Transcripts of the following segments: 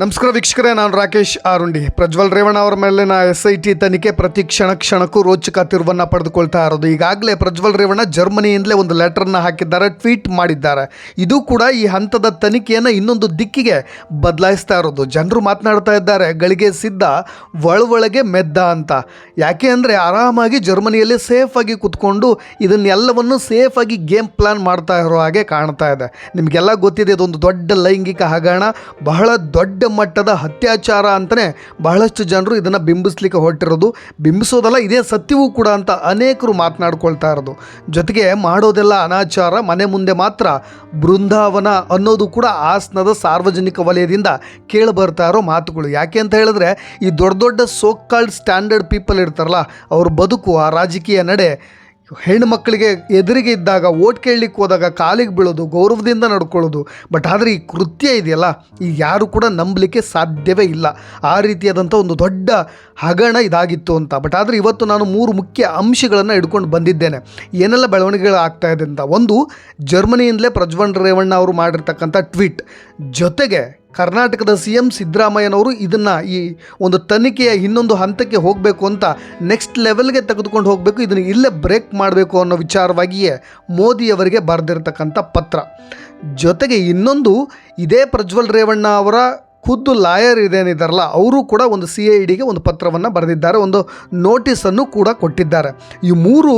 ನಮಸ್ಕಾರ ವೀಕ್ಷಕರೇ, ನಾನು ರಾಕೇಶ್ ಆರುಂಡಿ. ಪ್ರಜ್ವಲ್ ರೇವಣ್ಣ ಅವರ ಮೇಲಿನ ಎಸ್ ಐ ಟಿ ತನಿಖೆ ಪ್ರತಿ ಕ್ಷಣ ಕ್ಷಣಕ್ಕೂ ರೋಚಕ ತಿರುವನ್ನು ಪಡೆದುಕೊಳ್ತಾ ಇರೋದು. ಈಗಾಗಲೇ ಪ್ರಜ್ವಲ್ ರೇವಣ್ಣ ಜರ್ಮನಿಯಿಂದಲೇ ಒಂದು ಲೆಟರ್ನ ಹಾಕಿದ್ದಾರೆ, ಟ್ವೀಟ್ ಮಾಡಿದ್ದಾರೆ. ಇದು ಕೂಡ ಈ ಹಂತದ ತನಿಖೆಯನ್ನು ಇನ್ನೊಂದು ದಿಕ್ಕಿಗೆ ಬದಲಾಯಿಸ್ತಾ ಇರೋದು. ಜನರು ಮಾತನಾಡ್ತಾ ಇದ್ದಾರೆ, ಗಳಿಗೆ ಸಿದ್ಧ ಒಳೊಳಗೆ ಮೆದ್ದ ಅಂತ. ಯಾಕೆ ಅಂದರೆ ಆರಾಮಾಗಿ ಜರ್ಮನಿಯಲ್ಲಿ ಸೇಫಾಗಿ ಕುತ್ಕೊಂಡು ಇದನ್ನೆಲ್ಲವನ್ನು ಸೇಫಾಗಿ ಗೇಮ್ ಪ್ಲಾನ್ ಮಾಡ್ತಾ ಇರೋ ಹಾಗೆ ಕಾಣ್ತಾ ಇದೆ. ನಿಮಗೆಲ್ಲ ಗೊತ್ತಿದೆ, ಇದೊಂದು ದೊಡ್ಡ ಲೈಂಗಿಕ ಹಗರಣ. ಬಹಳ ದೊಡ್ಡ ಮಟ್ಟದ ಅತ್ಯಾಚಾರ ಅಂತಲೇ ಬಹಳಷ್ಟು ಜನರು ಇದನ್ನು ಬಿಂಬಿಸ್ಲಿಕ್ಕೆ ಹೊರಟಿರೋದು. ಬಿಂಬಿಸೋದಲ್ಲ, ಇದೇ ಸತ್ಯವೂ ಕೂಡ ಅಂತ ಅನೇಕರು ಮಾತನಾಡ್ಕೊಳ್ತಾ ಇರೋದು. ಜೊತೆಗೆ ಮಾಡೋದೆಲ್ಲ ಅನಾಚಾರ, ಮನೆ ಮುಂದೆ ಮಾತ್ರ ಬೃಂದಾವನ ಅನ್ನೋದು ಕೂಡ ಆಸನದ ಸಾರ್ವಜನಿಕ ವಲಯದಿಂದ ಕೇಳಿ ಬರ್ತಾ ಇರೋ ಮಾತುಗಳು. ಯಾಕೆ ಅಂತ ಹೇಳಿದ್ರೆ, ಈ ದೊಡ್ಡ ದೊಡ್ಡ ಸೋಕಾಲ್ಡ್ ಸ್ಟ್ಯಾಂಡರ್ಡ್ ಪೀಪಲ್ ಇರ್ತಾರಲ್ಲ, ಅವ್ರ ಬದುಕು ಆ ರಾಜಕೀಯ ನಡೆ ಹೆಣ್ಣು ಮಕ್ಕಳಿಗೆ ಎದುರಿಗೆ ಇದ್ದಾಗ, ಓಟ್ ಕೇಳಲಿಕ್ಕೆ ಹೋದಾಗ ಕಾಲಿಗೆ ಬೀಳೋದು, ಗೌರವದಿಂದ ನಡ್ಕೊಳ್ಳೋದು. ಬಟ್ ಆದರೆ ಈ ಕೃತ್ಯ ಇದೆಯಲ್ಲ, ಈ ಯಾರು ಕೂಡ ನಂಬಲಿಕ್ಕೆ ಸಾಧ್ಯವೇ ಇಲ್ಲ. ಆ ರೀತಿಯಾದಂಥ ಒಂದು ದೊಡ್ಡ ಹಗರಣ ಇದಾಗಿತ್ತು ಅಂತ. ಬಟ್ ಆದರೆ ಇವತ್ತು ನಾನು ಮೂರು ಮುಖ್ಯ ಅಂಶಗಳನ್ನು ಹಿಡ್ಕೊಂಡು ಬಂದಿದ್ದೇನೆ. ಏನೆಲ್ಲ ಬೆಳವಣಿಗೆಗಳು ಆಗ್ತಾ ಇದೆ ಅಂತ. ಒಂದು, ಜರ್ಮನಿಯಿಂದಲೇ ಪ್ರಜ್ವಲ್ ರೇವಣ್ಣ ಅವರು ಮಾಡಿರ್ತಕ್ಕಂಥ ಟ್ವೀಟ್. ಜೊತೆಗೆ ಕರ್ನಾಟಕದ ಸಿ ಎಂ ಸಿದ್ದರಾಮಯ್ಯನವರು ಇದನ್ನು ಈ ಒಂದು ತನಿಖೆಯ ಇನ್ನೊಂದು ಹಂತಕ್ಕೆ ಹೋಗಬೇಕು ಅಂತ ನೆಕ್ಸ್ಟ್ ಲೆವೆಲ್ಗೆ ತೆಗೆದುಕೊಂಡು ಹೋಗಬೇಕು, ಇದನ್ನು ಇಲ್ಲೇ ಬ್ರೇಕ್ ಮಾಡಬೇಕು ಅನ್ನೋ ವಿಚಾರವಾಗಿಯೇ ಮೋದಿಯವರಿಗೆ ಬರೆದಿರತಕ್ಕಂಥ ಪತ್ರ. ಜೊತೆಗೆ ಇನ್ನೊಂದು, ಇದೇ ಪ್ರಜ್ವಲ್ ರೇವಣ್ಣ ಅವರ ಖುದ್ದು ಲಾಯರ್ ಇದೇನಿದ್ದಾರಲ್ಲ ಅವರು ಕೂಡ ಒಂದು ಸಿ ಐ ಡಿಗೆ ಒಂದು ಪತ್ರವನ್ನು ಬರೆದಿದ್ದಾರೆ, ಒಂದು ನೋಟಿಸನ್ನು ಕೂಡ ಕೊಟ್ಟಿದ್ದಾರೆ. ಈ ಮೂರು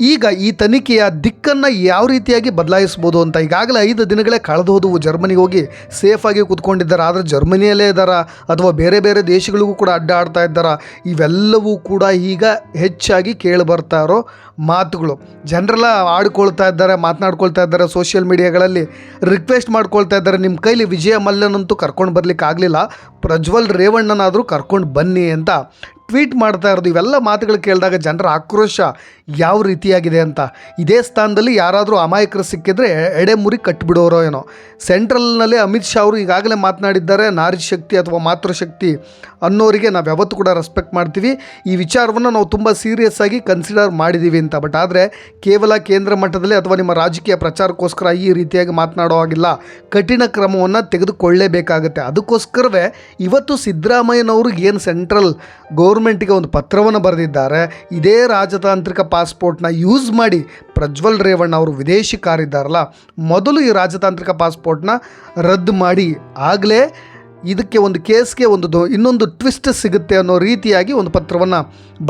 ಈಗ ಈ ತನಿಖೆಯ ದಿಕ್ಕನ್ನು ಯಾವ ರೀತಿಯಾಗಿ ಬದಲಾಯಿಸ್ಬೋದು ಅಂತ ಈಗಾಗಲೇ ಐದು ದಿನಗಳೇ ಕಳೆದು ಹೋದವು. ಜರ್ಮನಿಗೆ ಹೋಗಿ ಸೇಫಾಗಿ ಕೂತ್ಕೊಂಡಿದ್ದಾರೆ. ಆದರೆ ಜರ್ಮನಿಯಲ್ಲೇ ಇದ್ದಾರ? ಅಥವಾ ಬೇರೆ ಬೇರೆ ದೇಶಗಳಿಗೂ ಕೂಡ ಅಡ್ಡಾಡ್ತಾ ಇದ್ದಾರ? ಇವೆಲ್ಲವೂ ಕೂಡ ಈಗ ಹೆಚ್ಚಾಗಿ ಕೇಳಿ ಬರ್ತಾ ಇರೋ ಮಾತುಗಳು. ಜನರೆಲ್ಲ ಆಡ್ಕೊಳ್ತಾ ಇದ್ದಾರೆ, ಮಾತನಾಡ್ಕೊಳ್ತಾ ಇದ್ದಾರೆ ಸೋಷಿಯಲ್ ಮೀಡಿಯಾಗಳಲ್ಲಿ ರಿಕ್ವೆಸ್ಟ್ ಮಾಡ್ಕೊಳ್ತಾ ಇದ್ದಾರೆ. ನಿಮ್ಮ ಕೈಲಿ ವಿಜಯ ಮಲ್ಯನಂತೂ ಕರ್ಕೊಂಡು ಬರ್ಲಿಕ್ಕೆ ಆಗಲಿಲ್ಲ. ಪ್ರಜ್ವಲ್ ರೇವಣ್ಣನಾದರೂ ಕರ್ಕೊಂಡು ಬನ್ನಿ ಅಂತ ಟ್ವೀಟ್ ಮಾಡ್ತಾ ಇರೋದು. ಇವೆಲ್ಲ ಮಾತುಗಳು ಕೇಳಿದಾಗ ಜನರ ಆಕ್ರೋಶ ಯಾವ ರೀತಿಯಾಗಿದೆ ಅಂತ. ಇದೇ ಸ್ಥಾನದಲ್ಲಿ ಯಾರಾದರೂ ಅಮಾಯಕರು ಸಿಕ್ಕಿದ್ರೆ ಎಡೆಮುರಿ ಕಟ್ಟಿಬಿಡೋರೋ ಏನೋ. ಸೆಂಟ್ರಲ್ನಲ್ಲಿ ಅಮಿತ್ ಶಾ ಅವರು ಈಗಾಗಲೇ ಮಾತನಾಡಿದ್ದಾರೆ, ನಾರಿ ಶಕ್ತಿ ಅಥವಾ ಮಾತೃಶಕ್ತಿ ಅನ್ನೋರಿಗೆ ನಾವು ಯಾವತ್ತೂ ಕೂಡ ರೆಸ್ಪೆಕ್ಟ್ ಮಾಡ್ತೀವಿ. ಈ ವಿಚಾರವನ್ನು ನಾವು ತುಂಬ ಸೀರಿಯಸ್ ಆಗಿ ಕನ್ಸಿಡರ್ ಮಾಡಿದ್ದೀವಿ ಅಂತ. ಬಟ್ ಆದರೆ ಕೇವಲ ಕೇಂದ್ರ ಮಟ್ಟದಲ್ಲಿ ಅಥವಾ ನಿಮ್ಮ ರಾಜಕೀಯ ಪ್ರಚಾರಕ್ಕೋಸ್ಕರ ಈ ರೀತಿಯಾಗಿ ಮಾತನಾಡೋ ಹಾಗಿಲ್ಲ. ಕಠಿಣ ಕ್ರಮವನ್ನು ತೆಗೆದುಕೊಳ್ಳೇಬೇಕಾಗುತ್ತೆ. ಅದಕ್ಕೋಸ್ಕರವೇ ಇವತ್ತು ಸಿದ್ದರಾಮಯ್ಯನವರು ಏನು ಸೆಂಟ್ರಲ್ ಗೌರ್ಮೆಂಟಿಗೆ ಒಂದು ಪತ್ರವನ್ನು ಬರೆದಿದ್ದಾರೆ, ಇದೇ ರಾಜತಾಂತ್ರಿಕ ಪಾಸ್ಪೋರ್ಟ್ನ ಯೂಸ್ ಮಾಡಿ ಪ್ರಜ್ವಲ್ ರೇವಣ್ಣ ಅವರು ವಿದೇಶಿ ಕಾರಿದ್ದಾರಲ್ಲ ಮೊದಲು ಈ ರಾಜತಾಂತ್ರಿಕ ಪಾಸ್ಪೋರ್ಟ್ನ ರದ್ದು ಮಾಡಿ. ಆಗಲೇ ಇದಕ್ಕೆ ಒಂದು ಕೇಸ್ಗೆ ಒಂದು ಇನ್ನೊಂದು ಟ್ವಿಸ್ಟ್ ಸಿಗುತ್ತೆ ಅನ್ನೋ ರೀತಿಯಾಗಿ ಒಂದು ಪತ್ರವನ್ನು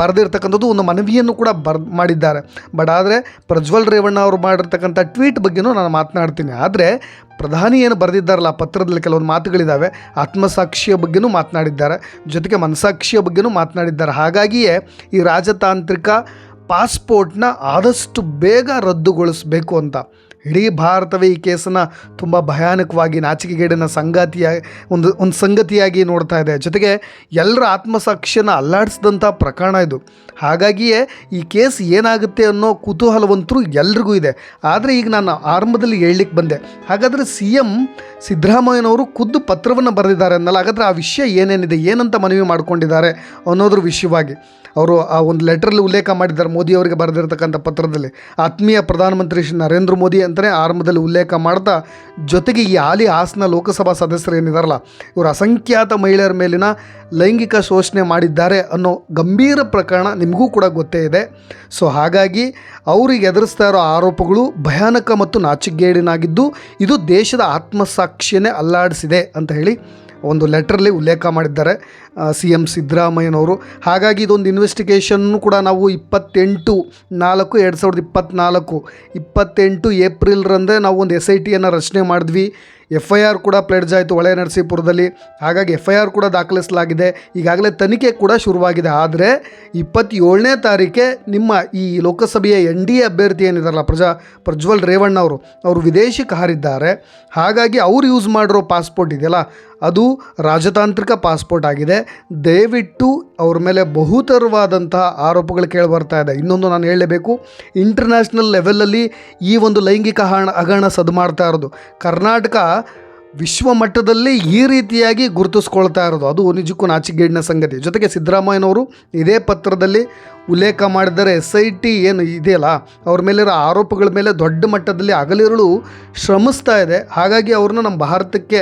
ಬರೆದಿರ್ತಕ್ಕಂಥದ್ದು ಒಂದು ಮನವಿಯನ್ನು ಕೂಡ ಬರ್, ಮಾಡಿದ್ದಾರೆ. ಬಟ್ ಆದರೆ ಪ್ರಜ್ವಲ್ ರೇವಣ್ಣ ಅವರು ಮಾಡಿರ್ತಕ್ಕಂಥ ಟ್ವೀಟ್ ಬಗ್ಗೆನೂ ನಾನು ಮಾತನಾಡ್ತೀನಿ. ಆದರೆ ಪ್ರಧಾನಿ ಏನು ಬರೆದಿದ್ದಾರಲ್ಲ ಪತ್ರದಲ್ಲಿ ಕೆಲವೊಂದು ಮಾತುಗಳಿದ್ದಾವೆ ಆತ್ಮಸಾಕ್ಷಿಯ ಬಗ್ಗೆನೂ ಮಾತನಾಡಿದ್ದಾರೆ. ಜೊತೆಗೆ ಮನಸಾಕ್ಷಿಯ ಬಗ್ಗೆನೂ ಮಾತನಾಡಿದ್ದಾರೆ. ಹಾಗಾಗಿಯೇ ಈ ರಾಜತಾಂತ್ರಿಕ ಪಾಸ್ಪೋರ್ಟ್ನ ಆದಷ್ಟು ಬೇಗ ರದ್ದುಗೊಳಿಸ್ಬೇಕು ಅಂತ. ಇಡೀ ಭಾರತವೇ ಈ ಕೇಸನ್ನು ತುಂಬ ಭಯಾನಕವಾಗಿ ನಾಚಿಕೆಗೇಡಿನ ಸಂಗಾತಿಯ ಒಂದು ಒಂದು ಸಂಗತಿಯಾಗಿ ನೋಡ್ತಾ ಇದೆ. ಜೊತೆಗೆ ಎಲ್ಲರ ಆತ್ಮಸಾಕ್ಷಿಯನ್ನು ಅಲ್ಲಾಡಿಸಿದಂಥ ಪ್ರಕರಣ ಇದು. ಹಾಗಾಗಿಯೇ ಈ ಕೇಸ್ ಏನಾಗುತ್ತೆ ಅನ್ನೋ ಕುತೂಹಲವಂತರೂ ಎಲ್ರಿಗೂ ಇದೆ. ಆದರೆ ಈಗ ನಾನು ಆರಂಭದಲ್ಲಿ ಹೇಳಲಿಕ್ಕೆ ಬಂದೆ. ಹಾಗಾದರೆ ಸಿ ಎಂ ಸಿದ್ದರಾಮಯ್ಯನವರು ಖುದ್ದು ಪತ್ರವನ್ನು ಬರೆದಿದ್ದಾರೆ ಅನ್ನಲ್ಲ. ಹಾಗಾದರೆ ಆ ವಿಷಯ ಏನೇನಿದೆ, ಏನಂತ ಮನವಿ ಮಾಡ್ಕೊಂಡಿದ್ದಾರೆ ಅನ್ನೋದ್ರ ವಿಷಯವಾಗಿ. ಅವರು ಆ ಒಂದು ಲೆಟ್ರಲ್ಲಿ ಉಲ್ಲೇಖ ಮಾಡಿದ್ದಾರೆ ಮೋದಿ ಅವರಿಗೆ ಬರೆದಿರ್ತಕ್ಕಂಥ ಪತ್ರದಲ್ಲಿ. ಆತ್ಮೀಯ ಪ್ರಧಾನಮಂತ್ರಿ ಶ್ರೀ ನರೇಂದ್ರ ಮೋದಿ ಅಂತಲೇ ಆರಂಭದಲ್ಲಿ ಉಲ್ಲೇಖ ಮಾಡ್ತಾ, ಜೊತೆಗೆ ಈ ಹಾಲಿ ಹಾಸನ ಲೋಕಸಭಾ ಸದಸ್ಯರು ಏನಿದಾರಲ್ಲ, ಇವರು ಅಸಂಖ್ಯಾತ ಮಹಿಳೆಯರ ಮೇಲಿನ ಲೈಂಗಿಕ ಶೋಷಣೆ ಮಾಡಿದ್ದಾರೆ ಅನ್ನೋ ಗಂಭೀರ ಪ್ರಕರಣ ನಿಮಗೂ ಕೂಡ ಗೊತ್ತೇ ಇದೆ. ಸೊ ಹಾಗಾಗಿ ಅವರಿಗೆ ಎದುರಿಸ್ತಾ ಇರೋ ಆರೋಪಗಳು ಭಯಾನಕ ಮತ್ತು ನಾಚಿಗೇಡಿನಾಗಿದ್ದು ಇದು ದೇಶದ ಆತ್ಮಸಾಕ್ಷಿಯನ್ನೇ ಅಲ್ಲಾಡಿಸಿದೆ ಅಂತ ಹೇಳಿ ಒಂದು ಲೆಟ್ರಲ್ಲಿ ಉಲ್ಲೇಖ ಮಾಡಿದ್ದಾರೆ ಸಿ ಎಂ ಸಿದ್ದರಾಮಯ್ಯನವರು. ಹಾಗಾಗಿ ಇದೊಂದು ಇನ್ವೆಸ್ಟಿಗೇಷನ್ನು ಕೂಡ ನಾವು ಇಪ್ಪತ್ತೆಂಟು ನಾಲ್ಕು, ಎರಡು ಸಾವಿರದ ಇಪ್ಪತ್ತ್ನಾಲ್ಕು ಇಪ್ಪತ್ತೆಂಟು ಏಪ್ರಿಲ್ರಂದೇ ನಾವು ಒಂದು ಎಸ್ ಐ ಟಿಯನ್ನು ರಚನೆ ಮಾಡಿದ್ವಿ. ಎಫ್ ಐ ಆರ್ ಕೂಡ ಪ್ಲೆಡ್ಜ್ ಆಯಿತು ಹೊಳೆ ನರಸೀಪುರದಲ್ಲಿ. ಹಾಗಾಗಿ ಎಫ್ ಐ ಆರ್ ಕೂಡ ದಾಖಲಿಸಲಾಗಿದೆ. ಈಗಾಗಲೇ ತನಿಖೆ ಕೂಡ ಶುರುವಾಗಿದೆ. ಆದರೆ ಇಪ್ಪತ್ತೇಳನೇ ತಾರೀಕೆ ನಿಮ್ಮ ಈ ಲೋಕಸಭೆಯ ಎನ್ ಡಿ ಎ ಅಭ್ಯರ್ಥಿ ಏನಿದಾರಲ್ಲ ಪ್ರಜಾ, ಪ್ರಜ್ವಲ್ ರೇವಣ್ಣ ಅವರು ಅವರು ವಿದೇಶಕ್ಕೆ ಹಾರಿದ್ದಾರೆ ಹಾಗಾಗಿ ಅವರು ಯೂಸ್ ಮಾಡಿರೋ ಪಾಸ್ಪೋರ್ಟ್ ಇದೆಯಲ್ಲ, ಅದು ರಾಜತಾಂತ್ರಿಕ ಪಾಸ್ಪೋರ್ಟ್ ಆಗಿದೆ. ದಯವಿಟ್ಟು ಅವ್ರ ಮೇಲೆ ಬಹುತರವಾದಂತಹ ಆರೋಪಗಳು ಕೇಳಿ ಬರ್ತಾ ಇದೆ. ಇನ್ನೊಂದು ನಾನು ಹೇಳಲೇಬೇಕು ಇಂಟರ್ನ್ಯಾಷನಲ್ ಲೆವೆಲಲ್ಲಿ ಈ ಒಂದು ಲೈಂಗಿಕ ಹಣ, ಹಗರಣ ಸದ್ದು ಮಾಡ್ತಾ ಇರೋದು. ಕರ್ನಾಟಕ ವಿಶ್ವ ಮಟ್ಟದಲ್ಲಿ ಈ ರೀತಿಯಾಗಿ ಗುರುತಿಸ್ಕೊಳ್ತಾ ಇರೋದು. ಅದು ನಿಜಕ್ಕೂ ನಾಚಿಗೇಡಿನ ಸಂಗತಿ. ಜೊತೆಗೆ ಸಿದ್ದರಾಮಯ್ಯನವರು ಇದೇ ಪತ್ರದಲ್ಲಿ ಉಲ್ಲೇಖ ಮಾಡಿದರೆ ಎಸ್ ಐ ಟಿ ಏನು ಇದೆಯಲ್ಲ, ಅವ್ರ ಮೇಲಿರೋ ಆರೋಪಗಳ ಮೇಲೆ ದೊಡ್ಡ ಮಟ್ಟದಲ್ಲಿ ಅಗಲಿರುಳು ಶ್ರಮಿಸ್ತಾ ಇದೆ. ಹಾಗಾಗಿ ಅವ್ರನ್ನ ನಮ್ಮ ಭಾರತಕ್ಕೆ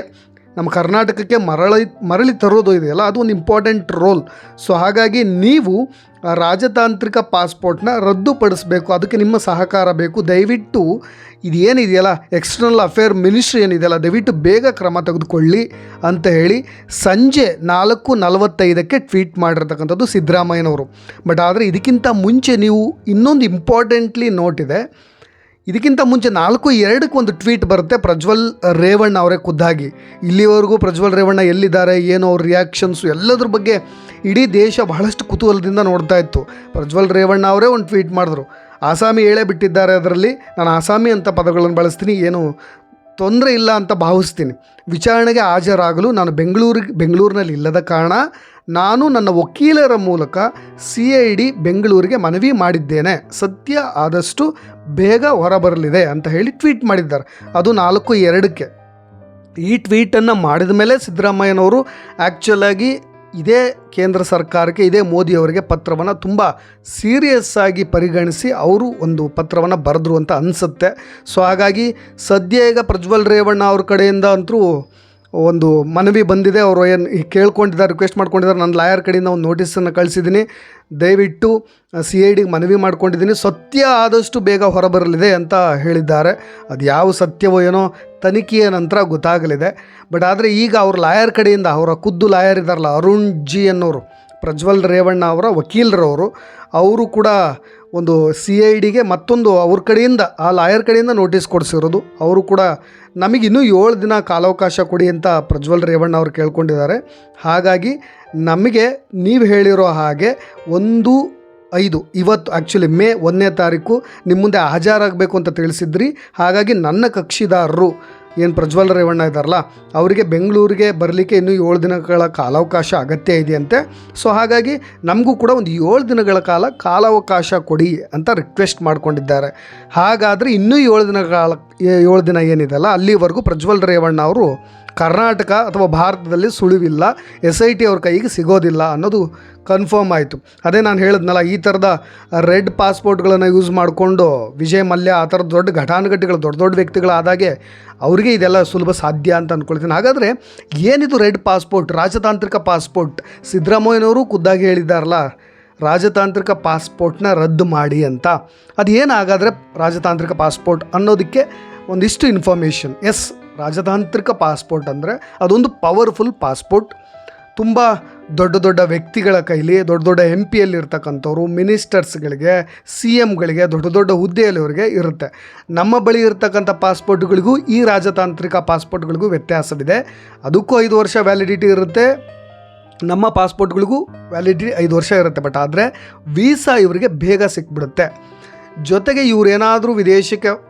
ನಮ್ಮ ಕರ್ನಾಟಕಕ್ಕೆ ಮರಳಿ ಮರಳಿ ತರೋದು ಇದೆಯಲ್ಲ, ಅದು ಒಂದು ಇಂಪಾರ್ಟೆಂಟ್ ರೋಲ್ ಸೊ ಹಾಗಾಗಿ ನೀವು ರಾಜತಾಂತ್ರಿಕ ಪಾಸ್ಪೋರ್ಟ್ನ ರದ್ದುಪಡಿಸಬೇಕು, ಅದಕ್ಕೆ ನಿಮ್ಮ ಸಹಕಾರ ಬೇಕು. ದಯವಿಟ್ಟು ಇದೇನಿದೆಯಲ್ಲ ಎಕ್ಸ್ಟರ್ನಲ್ ಅಫೇರ್ ಮಿನಿಸ್ಟ್ರಿ ಏನಿದೆಯಲ್ಲ, ದಯವಿಟ್ಟು ಬೇಗ ಕ್ರಮ ತೆಗೆದುಕೊಳ್ಳಿ ಅಂತ ಹೇಳಿ ಸಂಜೆ ನಾಲ್ಕು ನಲವತ್ತೈದಕ್ಕೆ ಟ್ವೀಟ್ ಮಾಡಿರ್ತಕ್ಕಂಥದ್ದು ಸಿದ್ದರಾಮಯ್ಯನವರು. ಬಟ್ ಆದರೆ ಇದಕ್ಕಿಂತ ಮುಂಚೆ ನೀವು ಇನ್ನೊಂದು ಇಂಪಾರ್ಟೆಂಟ್ಲಿ ನೋಟ್ ಇದೆ ಇದಕ್ಕಿಂತ ಮುಂಚೆ ನಾಲ್ಕು ಎರಡಕ್ಕೆ ಒಂದು ಟ್ವೀಟ್ ಬರುತ್ತೆ ಪ್ರಜ್ವಲ್ ರೇವಣ್ಣ ಅವರೇ ಖುದ್ದಾಗಿ. ಇಲ್ಲಿವರೆಗೂ ಪ್ರಜ್ವಲ್ ರೇವಣ್ಣ ಎಲ್ಲಿದ್ದಾರೆ, ಏನು ಅವ್ರ ರಿಯಾಕ್ಷನ್ಸು ಎಲ್ಲದ್ರ ಬಗ್ಗೆ ಇಡೀ ದೇಶ ಬಹಳಷ್ಟು ಕುತೂಹಲದಿಂದ ನೋಡ್ತಾ ಇತ್ತು. ಪ್ರಜ್ವಲ್ ರೇವಣ್ಣ ಅವರೇ ಒಂದು ಟ್ವೀಟ್ ಮಾಡಿದ್ರು. ಆಸಾಮಿ ಹೇಳೇ ಬಿಟ್ಟಿದ್ದಾರೆ ಅದರಲ್ಲಿ, ನಾನು ಆಸಾಮಿ ಅಂತ ಪದಗಳನ್ನು ಬಳಸ್ತೀನಿ, ಏನು ತೊಂದರೆ ಇಲ್ಲ ಅಂತ ಭಾವಿಸ್ತೀನಿ. ವಿಚಾರಣೆಗೆ ಹಾಜರಾಗಲು ನಾನು ಬೆಂಗಳೂರಿಗೆ ಬೆಂಗಳೂರಿನಲ್ಲಿ ಇಲ್ಲದ ಕಾರಣ ನಾನು ನನ್ನ ವಕೀಲರ ಮೂಲಕ ಸಿ ಐ ಡಿ ಬೆಂಗಳೂರಿಗೆ ಮನವಿ ಮಾಡಿದ್ದೇನೆ. ಸತ್ಯ ಆದಷ್ಟು ಬೇಗ ಹೊರಬರಲಿದೆ ಅಂತ ಹೇಳಿ ಟ್ವೀಟ್ ಮಾಡಿದ್ದಾರೆ. ಅದು ನಾಲ್ಕು ಎರಡಕ್ಕೆ. ಈ ಟ್ವೀಟನ್ನು ಮಾಡಿದ ಮೇಲೆ ಸಿದ್ದರಾಮಯ್ಯನವರು ಆ್ಯಕ್ಚುಲಾಗಿ ಇದೇ ಕೇಂದ್ರ ಸರ್ಕಾರಕ್ಕೆ, ಇದೇ ಮೋದಿಯವರಿಗೆ ಪತ್ರವನ್ನು ತುಂಬ ಸೀರಿಯಸ್ ಆಗಿ ಪರಿಗಣಿಸಿ ಅವರು ಒಂದು ಪತ್ರವನ್ನು ಬರೆದ್ರು ಅಂತ ಅನಿಸುತ್ತೆ. ಸೊ ಹಾಗಾಗಿ ಸದ್ಯ ಈಗ ಪ್ರಜ್ವಲ್ ರೇವಣ್ಣ ಅವ್ರ ಕಡೆಯಿಂದ ಅಂತೂ ಒಂದು ಮನವಿ ಬಂದಿದೆ. ಅವರು ಏನು ಕೇಳ್ಕೊಂಡಿದ್ದಾರೆ ರಿಕ್ವೆಸ್ಟ್ ಮಾಡ್ಕೊಂಡಿದ್ದಾರೆ. ನನ್ನ ಲಾಯರ್ ಕಡೆಯಿಂದ ಒಂದು ನೋಟಿಸನ್ನು ಕಳಿಸಿದ್ದೀನಿ. ದಯವಿಟ್ಟು ಸಿ ಐ ಡಿಗೆ ಮನವಿ ಮಾಡ್ಕೊಂಡಿದ್ದೀನಿ. ಸತ್ಯ ಆದಷ್ಟು ಬೇಗ ಹೊರಬರಲಿದೆ ಅಂತ ಹೇಳಿದ್ದಾರೆ. ಅದು ಯಾವ ಸತ್ಯವೋ ಏನೋ ತನಿಖೆಯ ನಂತರ ಗೊತ್ತಾಗಲಿದೆ. ಬಟ್ ಆದರೆ ಈಗ ಅವ್ರ ಲಾಯರ್ ಕಡೆಯಿಂದ, ಅವರ ಖುದ್ದು ಲಾಯರ್ ಇದ್ದಾರಲ್ಲ ಅರುಣ್ ಜಿ ಅನ್ನೋರು ಪ್ರಜ್ವಲ್ ರೇವಣ್ಣ ಅವರ ವಕೀಲರವರು, ಅವರು ಕೂಡ ಒಂದು ಸಿ ಐ ಡಿಗೆ ಮತ್ತೊಂದು ಅವ್ರ ಕಡೆಯಿಂದ, ಆ ಲಾಯರ್ ಕಡೆಯಿಂದ ನೋಟಿಸ್ ಕೊಡಿಸಿರೋದು. ಅವರು ಕೂಡ ನಮಗೆ ಇನ್ನೂ ಏಳು ದಿನ ಕಾಲಾವಕಾಶ ಕೊಡಿ ಅಂತ ಪ್ರಜ್ವಲ್ ರೇವಣ್ಣ ಅವರು ಕೇಳ್ಕೊಂಡಿದ್ದಾರೆ. ಹಾಗಾಗಿ ನಮಗೆ ನೀವು ಹೇಳಿರೋ ಹಾಗೆ ಒಂದು ಐದು, ಇವತ್ತು ಆ್ಯಕ್ಚುಲಿ ಮೇ ಒಂದನೇ ತಾರೀಕು ನಿಮ್ಮ ಮುಂದೆ ಹಾಜರಾಗಬೇಕು ಅಂತ ತಿಳಿಸಿದ್ರಿ. ಹಾಗಾಗಿ ನನ್ನ ಕಕ್ಷಿದಾರರು ಏನು ಪ್ರಜ್ವಲ್ ರೇವಣ್ಣ ಇದ್ದಾರಲ್ಲ, ಅವರಿಗೆ ಬೆಂಗಳೂರಿಗೆ ಬರಲಿಕ್ಕೆ ಇನ್ನೂ ಏಳು ದಿನಗಳ ಕಾಲಾವಕಾಶ ಅಗತ್ಯ ಇದೆಯಂತೆ. ಸೊ ಹಾಗಾಗಿ ನಮಗೂ ಕೂಡ ಒಂದು ಏಳು ದಿನಗಳ ಕಾಲ ಕಾಲಾವಕಾಶ ಕೊಡಿ ಅಂತ ರಿಕ್ವೆಸ್ಟ್ ಮಾಡಿಕೊಂಡಿದ್ದಾರೆ. ಹಾಗಾದರೆ ಇನ್ನೂ ಏಳು ದಿನಗಳ ಕಾಲ ಏಳು ದಿನ ಏನಿದೆಯಲ್ಲ, ಅಲ್ಲಿವರೆಗೂ ಪ್ರಜ್ವಲ್ ರೇವಣ್ಣ ಅವರು ಕರ್ನಾಟಕ ಅಥವಾ ಭಾರತದಲ್ಲಿ ಸುಳಿವಿಲ್ಲ ಎಸ್ ಐ ಟಿ ಅವ್ರ ಕೈಗೆ ಸಿಗೋದಿಲ್ಲ ಅನ್ನೋದು ಕನ್ಫರ್ಮ್ ಆಯಿತು. ಅದೇ ನಾನು ಹೇಳಿದ್ನಲ್ಲ, ಈ ಥರದ ರೆಡ್ ಪಾಸ್ಪೋರ್ಟ್ಗಳನ್ನು ಯೂಸ್ ಮಾಡಿಕೊಂಡು ವಿಜಯ್ ಮಲ್ಯ ಆ ಥರ ದೊಡ್ಡ ಘಟಾನುಘಟಿಗಳು, ದೊಡ್ಡ ದೊಡ್ಡ ವ್ಯಕ್ತಿಗಳಾದಾಗೆ ಅವರಿಗೆ ಇದೆಲ್ಲ ಸುಲಭ ಸಾಧ್ಯ ಅಂತ ಅಂದ್ಕೊಳ್ತೀನಿ ಹಾಗಾದರೆ ಏನಿದು ರೆಡ್ ಪಾಸ್ಪೋರ್ಟ್ ರಾಜತಾಂತ್ರಿಕ ಪಾಸ್ಪೋರ್ಟ್ ಸಿದ್ದರಾಮಯ್ಯನವರು ಖುದ್ದಾಗಿ ಹೇಳಿದ್ದಾರಲ್ಲ, ರಾಜತಾಂತ್ರಿಕ ಪಾಸ್ಪೋರ್ಟ್ನ ರದ್ದು ಮಾಡಿ ಅಂತ. ಅದು ಏನಾಗಾದರೆ ರಾಜತಾಂತ್ರಿಕ ಪಾಸ್ಪೋರ್ಟ್ ಅನ್ನೋದಕ್ಕೆ ಒಂದಿಷ್ಟು ಇನ್ಫಾರ್ಮೇಷನ್ ಎಸ್ ರಾಜತಾಂತ್ರಿಕ ಪಾಸ್ಪೋರ್ಟ್ ಅಂದರೆ ಅದೊಂದು ಪವರ್ಫುಲ್ ಪಾಸ್ಪೋರ್ಟ್ ತುಂಬ ದೊಡ್ಡ ದೊಡ್ಡ ವ್ಯಕ್ತಿಗಳ ಕೈಲಿ, ದೊಡ್ಡ ದೊಡ್ಡ ಎಂ ಪಿಯಲ್ಲಿರ್ತಕ್ಕಂಥವ್ರು ಮಿನಿಸ್ಟರ್ಸ್ಗಳಿಗೆ ಸಿ ಎಮ್ಗಳಿಗೆ ದೊಡ್ಡ ದೊಡ್ಡ ಹುದ್ದೆಯಲ್ಲಿವರಿಗೆ ಇರುತ್ತೆ. ನಮ್ಮ ಬಳಿ ಇರತಕ್ಕಂಥ ಪಾಸ್ಪೋರ್ಟ್ಗಳಿಗೂ ಈ ರಾಜತಾಂತ್ರಿಕ ಪಾಸ್ಪೋರ್ಟ್ಗಳಿಗೂ ವ್ಯತ್ಯಾಸವಿದೆ. ಅದಕ್ಕೂ ಐದು ವರ್ಷ ವ್ಯಾಲಿಡಿಟಿ ಇರುತ್ತೆ. ನಮ್ಮ ಪಾಸ್ಪೋರ್ಟ್ಗಳಿಗೂ ವ್ಯಾಲಿಡಿಟಿ ಐದು ವರ್ಷ ಇರುತ್ತೆ. ಬಟ್ ಆದರೆ, ವೀಸಾ ಇವರಿಗೆ ಬೇಗ ಸಿಕ್ಬಿಡುತ್ತೆ. ಜೊತೆಗೆ ಇವರೇನಾದರೂ ವಿದೇಶಕ್ಕೆ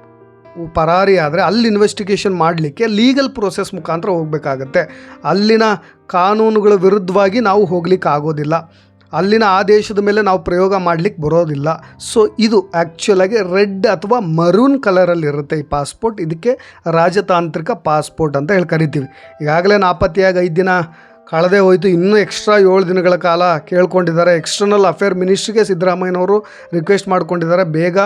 ಪರಾರಿ ಆದರೆ ಅಲ್ಲಿ ಇನ್ವೆಸ್ಟಿಗೇಷನ್ ಮಾಡಲಿಕ್ಕೆ ಲೀಗಲ್ ಪ್ರೋಸೆಸ್ ಮುಖಾಂತರ ಹೋಗಬೇಕಾಗತ್ತೆ. ಅಲ್ಲಿನ ಕಾನೂನುಗಳ ವಿರುದ್ಧವಾಗಿ ನಾವು ಹೋಗ್ಲಿಕ್ಕೆ ಆಗೋದಿಲ್ಲ. ಅಲ್ಲಿನ ಆದೇಶದ ದೇಶದ ಮೇಲೆ ನಾವು ಪ್ರಯೋಗ ಮಾಡಲಿಕ್ಕೆ ಬರೋದಿಲ್ಲ. ಸೊ ಇದು ಆ್ಯಕ್ಚುಲಾಗಿ ರೆಡ್ ಅಥವಾ ಮರೂನ್ ಕಲರಲ್ಲಿ ಇರುತ್ತೆ ಈ ಪಾಸ್ಪೋರ್ಟ್ ಇದಕ್ಕೆ ರಾಜತಾಂತ್ರಿಕ ಪಾಸ್ಪೋರ್ಟ್ ಅಂತ ಹೇಳಿ ಕರಿತೀವಿ. ಈಗಾಗಲೇ ನಾಪತ್ತೆಯಾಗಿ ಐದು ದಿನ ಕಳೆದೇ ಹೋಯಿತು. ಇನ್ನೂ ಎಕ್ಸ್ಟ್ರಾ ಏಳು ದಿನಗಳ ಕಾಲ ಕೇಳ್ಕೊಂಡಿದ್ದಾರೆ. ಎಕ್ಸ್ಟರ್ನಲ್ ಅಫೇರ್ ಮಿನಿಸ್ಟ್ರಿಗೆ ಸಿದ್ದರಾಮಯ್ಯನವರು ರಿಕ್ವೆಸ್ಟ್ ಮಾಡ್ಕೊಂಡಿದ್ದಾರೆ. ಬೇಗ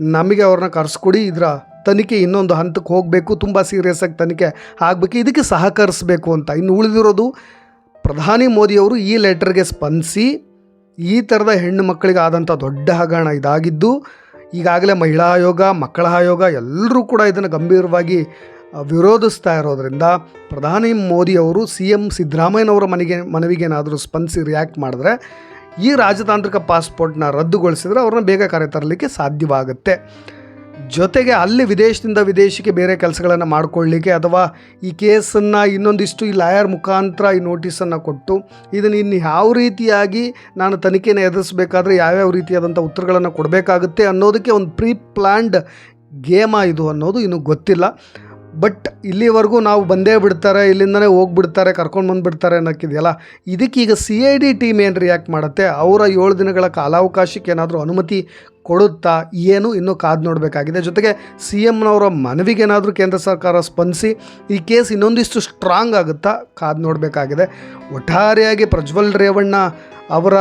ನಮಗೆ ಅವ್ರನ್ನ ಕರೆಸ್ಕೊಡಿ. ಇದರ ತನಿಖೆ ಇನ್ನೊಂದು ಹಂತಕ್ಕೆ ಹೋಗಬೇಕು, ತುಂಬ ಸೀರಿಯಸ್ ಆಗಿ ತನಿಖೆ ಆಗಬೇಕು, ಇದಕ್ಕೆ ಸಹಕರಿಸಬೇಕು ಅಂತ. ಇನ್ನು ಉಳಿದಿರೋದು ಪ್ರಧಾನಿ ಮೋದಿಯವರು ಈ ಲೆಟರ್ಗೆ ಸ್ಪಂದಿಸಿ ಈ ಥರದ ಹೆಣ್ಣು ಮಕ್ಕಳಿಗೆ ಆದಂಥ ದೊಡ್ಡ ಹಗರಣ ಇದಾಗಿದ್ದು, ಈಗಾಗಲೇ ಮಹಿಳಾ ಆಯೋಗ, ಮಕ್ಕಳ ಆಯೋಗ ಎಲ್ಲರೂ ಕೂಡ ಇದನ್ನು ಗಂಭೀರವಾಗಿ ವಿರೋಧಿಸ್ತಾ ಇರೋದರಿಂದ ಪ್ರಧಾನಿ ಮೋದಿಯವರು ಸಿ ಎಂ ಸಿದ್ದರಾಮಯ್ಯನವರ ಮನೆಗೆ, ಮನವಿಗೇನಾದರೂ ಸ್ಪಂದಿಸಿ ರಿಯಾಕ್ಟ್ ಮಾಡಿದ್ರೆ ಈ ರಾಜತಾಂತ್ರಿಕ ಪಾಸ್ಪೋರ್ಟ್ನ ರದ್ದುಗೊಳಿಸಿದರೆ ಅವ್ರನ್ನ ಬೇಗ ಕರೆತರಲಿಕ್ಕೆ ಸಾಧ್ಯವಾಗುತ್ತೆ. ಜೊತೆಗೆ ಅಲ್ಲಿ ವಿದೇಶದಿಂದ ವಿದೇಶಕ್ಕೆ ಬೇರೆ ಕೆಲಸಗಳನ್ನು ಮಾಡಿಕೊಳ್ಳಿಕ್ಕೆ ಅಥವಾ ಈ ಕೇಸನ್ನು ಇನ್ನೊಂದಿಷ್ಟು ಈ ಲಾಯರ್ ಮುಖಾಂತರ ಈ ನೋಟಿಸನ್ನು ಕೊಟ್ಟು ಇದನ್ನು ಇನ್ನು ಯಾವ ರೀತಿಯಾಗಿ ನಾನು ತನಿಖೆನ ಎದುರಿಸಬೇಕಾದ್ರೆ ಯಾವ್ಯಾವ ರೀತಿಯಾದಂಥ ಉತ್ತರಗಳನ್ನು ಕೊಡಬೇಕಾಗುತ್ತೆ ಅನ್ನೋದಕ್ಕೆ ಒಂದು ಪ್ರೀ ಪ್ಲ್ಯಾಂಡ್ ಗೇಮ ಇದು ಅನ್ನೋದು ಇನ್ನೂ ಗೊತ್ತಿಲ್ಲ. ಬಟ್ ಇಲ್ಲಿವರೆಗೂ ನಾವು ಬಂದೇ ಬಿಡ್ತಾರೆ, ಇಲ್ಲಿಂದನೇ ಹೋಗ್ಬಿಡ್ತಾರೆ, ಕರ್ಕೊಂಡು ಬಂದುಬಿಡ್ತಾರೆ ಅನ್ನೋಕ್ಕಿದೆಯಲ್ಲ? ಇದಕ್ಕೆ ಈಗ ಸಿ ಐ ಡಿ ಟೀಮ್ ಏನು ರಿಯಾಕ್ಟ್ ಮಾಡುತ್ತೆ? ಅವರ ಏಳು ದಿನಗಳ ಕಾಲಾವಕಾಶಕ್ಕೆ ಏನಾದರೂ ಅನುಮತಿ ಕೊಡುತ್ತಾ? ಏನು? ಇನ್ನೂ ಕಾದು ನೋಡಬೇಕಾಗಿದೆ. ಜೊತೆಗೆ ಸಿ ಎಮ್ನವರ ಮನವಿಗೇನಾದರೂ ಕೇಂದ್ರ ಸರ್ಕಾರ ಸ್ಪಂದಿಸಿ ಈ ಕೇಸ್ ಇನ್ನೊಂದಿಷ್ಟು ಸ್ಟ್ರಾಂಗ್ ಆಗುತ್ತಾ? ಕಾದು ನೋಡಬೇಕಾಗಿದೆ. ಒಟ್ಟಾರೆಯಾಗಿ ಪ್ರಜ್ವಲ್ ರೇವಣ್ಣ ಅವರ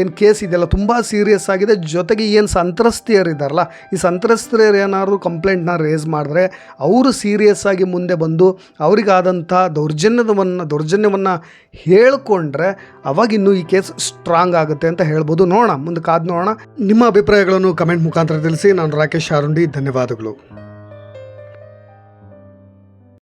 ಏನು ಕೇಸ್ ಇದೆಯಲ್ಲ, ತುಂಬ ಸೀರಿಯಸ್ ಆಗಿದೆ. ಜೊತೆಗೆ ಏನು ಸಂತ್ರಸ್ತಿಯರಿದ್ದಾರಲ್ಲ ಈ ಸಂತ್ರಸ್ತಿಯರು ಏನಾದ್ರು ಕಂಪ್ಲೇಂಟ್ನ ರೇಸ್ ಮಾಡಿದ್ರೆ ಅವರು ಸೀರಿಯಸ್ ಆಗಿ ಮುಂದೆ ಬಂದು ಅವರಿಗಾದಂಥ ದೌರ್ಜನ್ಯವನ್ನು ದೌರ್ಜನ್ಯವನ್ನು ಹೇಳಿಕೊಂಡ್ರೆ ಅವಾಗ ಇನ್ನೂ ಈ ಕೇಸ್ ಸ್ಟ್ರಾಂಗ್ ಆಗುತ್ತೆ ಅಂತ ಹೇಳ್ಬೋದು. ನೋಡೋಣ, ಮುಂದೆ ಕಾದು ನೋಡೋಣ. ನಿಮ್ಮ ಅಭಿಪ್ರಾಯಗಳನ್ನು ಕಮೆಂಟ್ ಮುಖಾಂತರ ತಿಳಿಸಿ. ನಾನು ರಾಕೇಶ್ ಆರುಂಡಿ ಧನ್ಯವಾದಗಳು.